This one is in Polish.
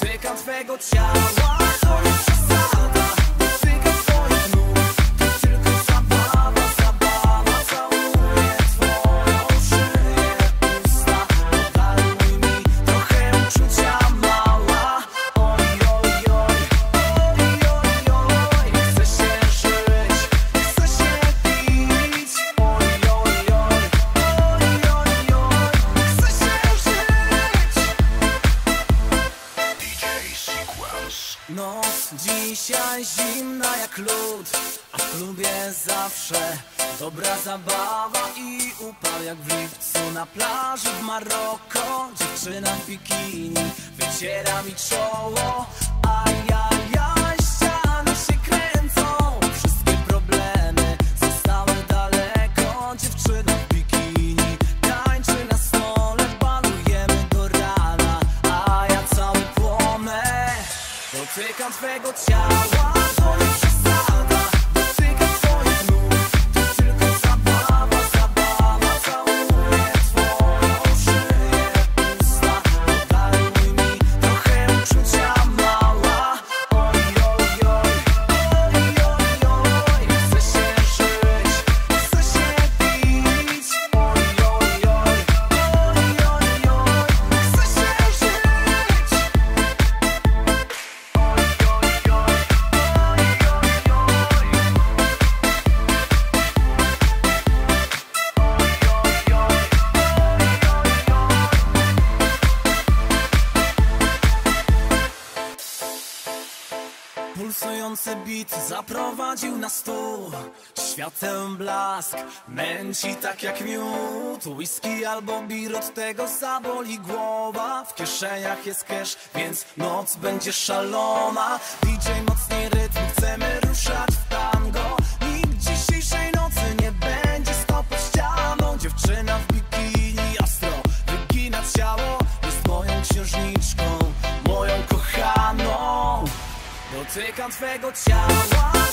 Dotykam twego ciała dzisiaj zimna jak lód A w klubie zawsze dobra zabawa I upał jak w lipcu na plaży w Maroko. Dziewczyna w bikini wyciera mi czoło Dotykam twego ciała, to nie Pulsujący bit zaprowadził na stół. Świateł blask męci tak jak miód. Whisky albo bir od tego zaboli głowa. W kieszeniach jest cash, więc noc będzie szalona. DJ mocniej rytm, chcemy ruszać w tango. Nikt dzisiejszej nocy nie będzie stał ścianą. Dziewczyna w bikini ostro wygina ciało. Jest moją księżniczką, Dotykam twego ciała,